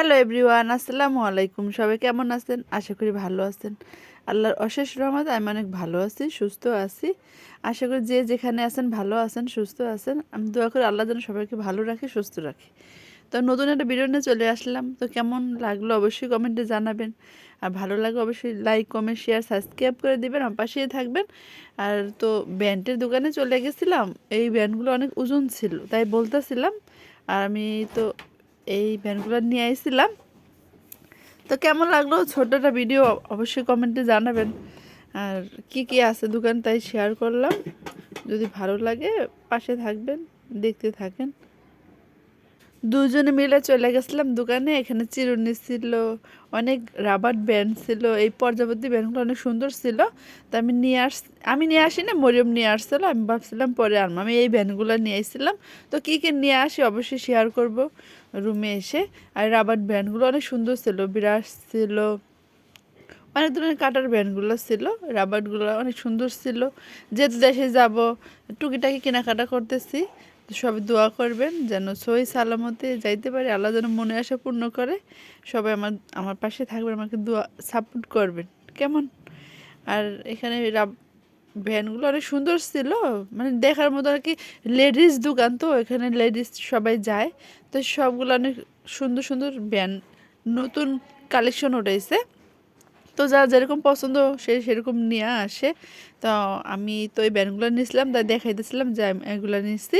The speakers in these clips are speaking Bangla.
হ্যালো এভরিওয়ান আসসালামু আলাইকুম সবাই কেমন আছেন? আশা করি ভালো আছেন। আল্লাহর অশেষ রহমত আমি অনেক ভালো আছি, সুস্থ আছি। আশা করি যে যেখানে আছেন, ভালো আছেন, সুস্থ আছেন। আমি দোয়া করি আল্লাহ যেন সবাইকে ভালো রাখে, সুস্থ রাখে। তো নতুন একটা ভিডিও নিয়ে চলে আসলাম। তো কেমন লাগল অবশ্যই কমেন্টে জানাবেন। আর ভালো লাগলে অবশ্যই লাইক কমেন্ট শেয়ার সাবস্ক্রাইব করে দিবেন। আমার পাশেই থাকবেন। আর তো ব্যান্ডের দোকানে চলে গেছিলাম। এই ব্যান্ডগুলো অনেক ওজন ছিল, তাই বলতেছিলাম। আর আমি তো এই ব্যান্ডগুলো নিয়ে আইছিলাম। তো কেমন লাগল ছোট একটা ভিডিও অবশ্যই কমেন্টে জানাবেন। আর কি কি আছে দোকান তাই শেয়ার করলাম। যদি ভালো লাগে পাশে থাকবেন, দেখতে থাকেন। দুজনে মিলে চলে গেছিলাম দোকানে, এখানে চিরুনি ছিল, অনেক রাবার ব্যান্ড ছিল। এই প্রজাপতি ব্যান্ডগুলো অনেক সুন্দর ছিল। তো আমি নিয়ে আস, আমি নিয়ে আসি না মরিয়ম নিয়ে আসছিল। আমি ভাবছিলাম পরে আনব। আমি এই ব্যান্ডগুলো নিয়ে আসছিলাম তো কী কী নিয়ে আসি অবশ্যই শেয়ার করব। রুমে এসে, আর রাবার ব্যান্ডগুলো অনেক সুন্দর ছিল বিরাট ছিল, অনেক ধরনের কাটার ব্যান্ডগুলো ছিল রাবারগুলো অনেক সুন্দর ছিল। যেহেতু দেশে যাব, টুকিটাকি কেনাকাটা করতেছি সবাই দোয়া করবেন যেন সই সালামতে যাইতে পারি, আল্লাহ যেন মনে আশা পূর্ণ করে। সবাই আমার আমার পাশে থাকবেন, আমাকে দোয়া সাপোর্ট করবেন। কেমন? আর এখানে ভ্যানগুলো অনেক সুন্দর ছিল মানে দেখার মতো আর কি লেডিস দোকান তো এখানে লেডিস সবাই যায়। তো সবগুলো অনেক সুন্দর সুন্দর ভ্যান, নতুন কালেকশন উঠেছে। তো যা যেরকম পছন্দ সে সেরকম নিয়ে আসে। তো আমি তো এই ব্যান্ডগুলো নিয়েছিলাম, তাই দেখাইতেছিলাম যে আমি এগুলো নিচ্ছি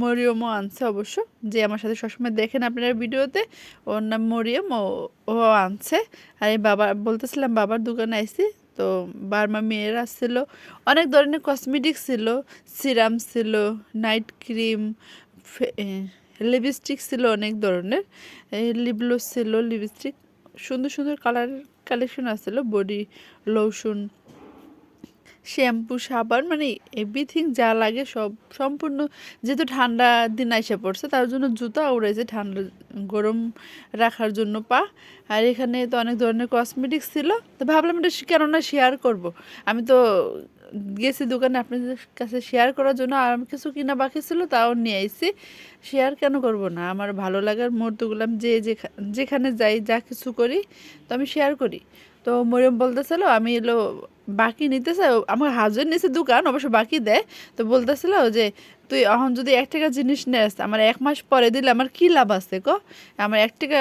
মরিয়মও আনছে অবশ্য, যে আমার সাথে সবসময় দেখেন আপনারা ভিডিওতে, ওর নাম মরিয়ম, ও আনছে। আর এই বাবা, বলতেছিলাম বাবার দোকানে আইসি তো বার্মা মেয়েরা আসছিল অনেক ধরনের কসমেটিক ছিল সিরাম ছিল নাইট ক্রিম লিপস্টিক ছিল অনেক ধরনের লিপগ্লোস ছিল লিপস্টিক সুন্দর সুন্দর কালার কালেকশন আসছিল বডি লোশন শ্যাম্পু, সাবান মানে এভরিথিং যা লাগে সব সম্পূর্ণ যেহেতু ঠান্ডা দিন এসে পড়ছে, তার জন্য জুতা উড়েছে ঠান্ডা গরম রাখার জন্য পা। আর এখানে তো অনেক ধরনের কসমেটিক্স ছিল, তো ভাবলাম এটা কেননা শেয়ার করব। আমি তো গেছি দোকানে আপনাদের কাছে শেয়ার করার জন্য, আর কিছু কিনা বাকি ছিল তাও নিয়ে আইছি। শেয়ার কেন করব না? আমার ভালো লাগার মুহূর্তগুলো আমি যে যেখা- যেখানে যাই, যা কিছু করি, তো আমি শেয়ার করি। তো মরিয়ম বলতেছিল, আমি এলো বাকি নিতেছে আমার হাজবেন্ড নিচে দোকান, অবশ্য বাকি দেয়। তো বলতেছিল যে, তুই এখন যদি এক টাকা জিনিস নেস, আমার এক মাস পরে দিলে আমার কি লাভ আছে ক? আমার এক টাকা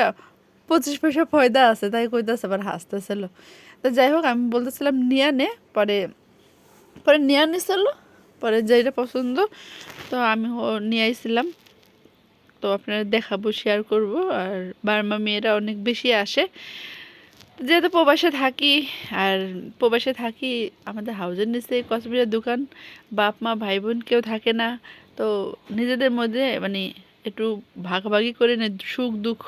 পঁচিশ পয়সা ফয়দা আছে। তাই কইতেছে, আবার হাসতেছিল। তো যাই হোক, আমি বলতেছিলাম, নিয়ে নে। পরে পরে নিয়ে নিছিল, পরে যেটা পছন্দ, তো আমি নিয়ে আইছিলাম। তো আপনারা দেখাবো শেয়ার করব। আর বার্মা মেয়েরা অনেক বেশি আসে। যেহেতু প্রবাসে থাকি, আর প্রবাসে থাকি আমাদের হাউজের নিচে কসমেটিকের দোকান, বাপ, মা ভাই বোন কেউ থাকে না। তো নিজেদের মধ্যে মানে একটু ভাগাভাগি করে নে, সুখ, দুঃখ।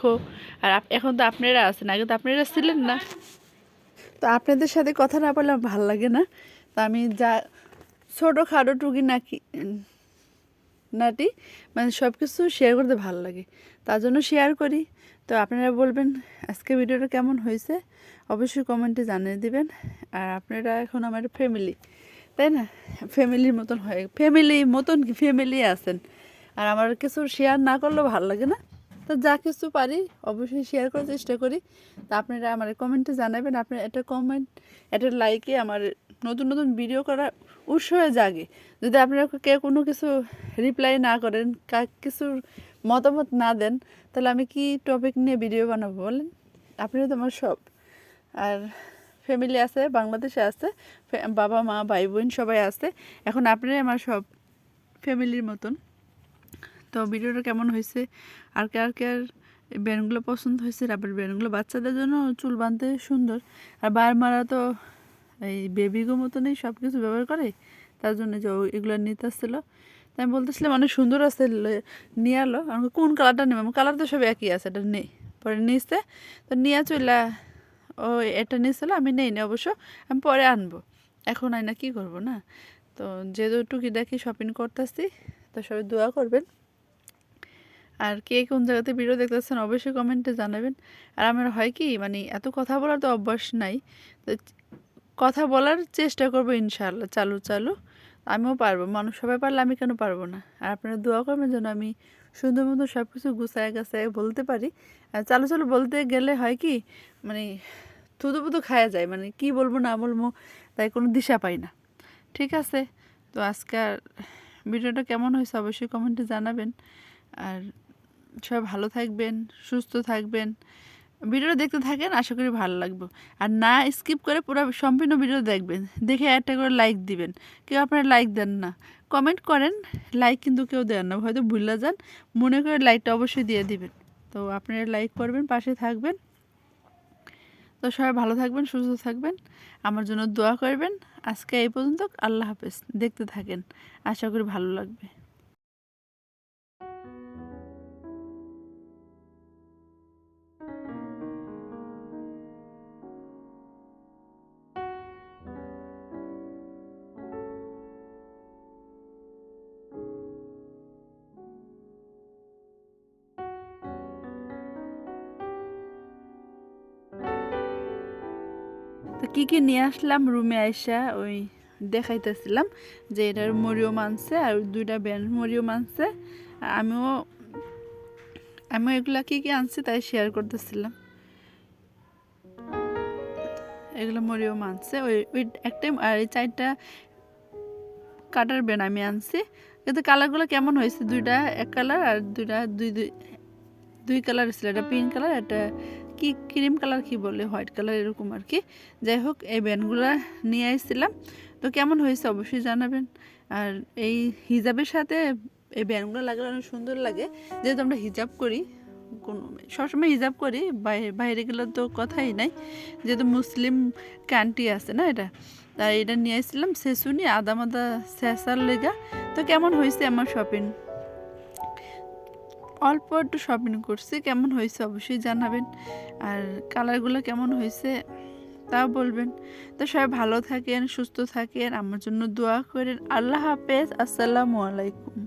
আর এখন তো আপনারা আছেন, আগে তো আপনারা ছিলেন না। তো আপনাদের সাথে কথা না বললে ভালো লাগে না। তো আমি যা ছোটো খাটো টুকি নাকি নাটি মানে সব কিছু শেয়ার করতে ভালো লাগে। তার জন্য শেয়ার করি। তো আপনারা বলবেন, আজকে ভিডিওটা কেমন হয়েছে? অবশ্যই কমেন্টে জানিয়ে দিবেন। আর আপনারা এখন আমার ফ্যামিলি তাই না? ফ্যামিলির মতন হয় ফ্যামিলি মতন কি ফ্যামিলি আছেন? আর আমার কিছু শেয়ার না করলেও ভালো লাগে না? তো যা কিছু পারি, অবশ্যই শেয়ার করার চেষ্টা করি। তা আপনারা আমার কমেন্টে জানাবেন। আপনার একটা কমেন্ট একটা লাইকে আমার নতুন নতুন ভিডিও করার উৎসাহ জাগে। যদি আপনারা কেউ কোনো কিছু রিপ্লাই না করেন, কা কিছুর মতামত না দেন, তাহলে আমি কি টপিক নিয়ে ভিডিও বানাবো বলেন? আপনিও তো আমার সব। আর ফ্যামিলি আছে, বাংলাদেশে আছে বাবা, মা, ভাই, বোন সবাই আছে, এখন আপনারাই আমার সব ফ্যামিলির মতন। তো ভিডিওটা কেমন হয়েছে? আর কার কার ব্যান্ডগুলো পছন্দ হয়েছে? রাবার ব্যান্ডগুলো বাচ্চাদের জন্য চুল বাঁধতে সুন্দর। আর বার মারা তো এই বেবিগো মতনই সব কিছু ব্যবহার করে, তার জন্য যে এগুলো নিতে আসছিল। আমি বলতেছিলাম, অনেক সুন্দর আছে নিয়ে আলো। আমাকে কোন কালারটা নেবে? কালার তো সব একই আছে, এটা নেই। পরে নিচ্ছে তো নিয়ে চলে, ও এটা নিয়েছিল আমি নেই নি অবশ্য, আমি পরে আনব। এখন আই না কী করব না? তো যেহেতু টুকিটাকি শপিং করতেছি, তো সবাই দোয়া করবেন। আর কে কোন জায়গাতে ভিডিও দেখতেছেন, অবশ্যই কমেন্টে জানাবেন। আর আমার হয় কি মানে এত কথা বলার তো অভ্যাস নাই। তো কথা বলার চেষ্টা করব ইনশাআল্লাহ, চালু চালু। আমিও পারব। মানুষ সবাই পারলে আমি কেন পারব না? আর আপনারা দোয়া করবেন যেন আমি সুন্দর মতো সব কিছু গুছায় গাছায় বলতে পারি। আর চালু চালু বলতে গেলে হয় কি মানে থুতু পুতু খায়া যায়। মানে কি বলব না বলব, তাই কোনো দিশা পাই না। ঠিক আছে? তো আজকের ভিডিওটা কেমন হয়েছে অবশ্যই কমেন্টে জানাবেন। আর সবাই ভালো থাকবেন, সুস্থ থাকবেন। ভিডিওটা দেখতে থাকেন, আশা করি ভালো লাগবে। আর না স্কিপ করে পুরো সম্পূর্ণ ভিডিও দেখবেন। দেখে একটা করে লাইক দিবেন। কেউ আপনারা লাইক দেন না। কমেন্ট করেন লাইক কিন্তু কেউ দেন না, হয়তো ভুলে যান। মনে করে লাইকটা অবশ্যই দিয়ে দিবেন। তো আপনারা লাইক করবেন, পাশে থাকবেন। তো সবাই ভালো থাকবেন, সুস্থ থাকবেন। আমার জন্য দোয়া করবেন। আজকে এই পর্যন্ত, আল্লাহ হাফেজ। দেখতে থাকেন। আশা করি ভালো লাগবে। তো কী কী নিয়ে আসলাম? রুমে আইসা ওই দেখাইতেছিলাম যে এটার মরিও মানছে আর দুইটা ব্যান্ড মরিও মানছে আমিও আমিও এগুলা কী কী আনছি তাই শেয়ার করতেছিলাম। এগুলো মরিও মানছে ওই ওই একটা আর এই চারটা কাটার ব্যান আমি আনছি। কিন্তু কালারগুলো কেমন হয়েছে? দুইটা এক কালার আর দুইটা দুই দুই দুই কালার ছিল। একটা পিঙ্ক কালার একটা কি ক্রিম কালার কি বলে? হোয়াইট কালার এরকম আর কি। যাই হোক, এই ব্যান্ডগুলো নিয়ে আসছিলাম। তো কেমন হয়েছে অবশ্যই জানাবেন। আর এই হিজাবের সাথে এই ব্যান্ডগুলো লাগলে অনেক সুন্দর লাগে। যেহেতু আমরা হিজাব করি, কোনো সবসময় হিজাব করি বাইরে বাইরে গেলে তো কথাই নাই। যেহেতু মুসলিম কান্ট্রি আছে না এটা? তাই এটা নিয়ে আসছিলাম। শেষুনি আদা মাদা শেষার লেগা। তো কেমন হয়েছে আমার শপিং? অল্প একটু শপিং করছি, কেমন হয়েছে অবশ্যই জানাবেন। আর কালারগুলো কেমন হয়েছে তাও বলবেন। তো সবাই ভালো থাকেন, সুস্থ থাকেন, আমার জন্য দোয়া করেন। আল্লাহ হাফেজ, আসসালামু আলাইকুম।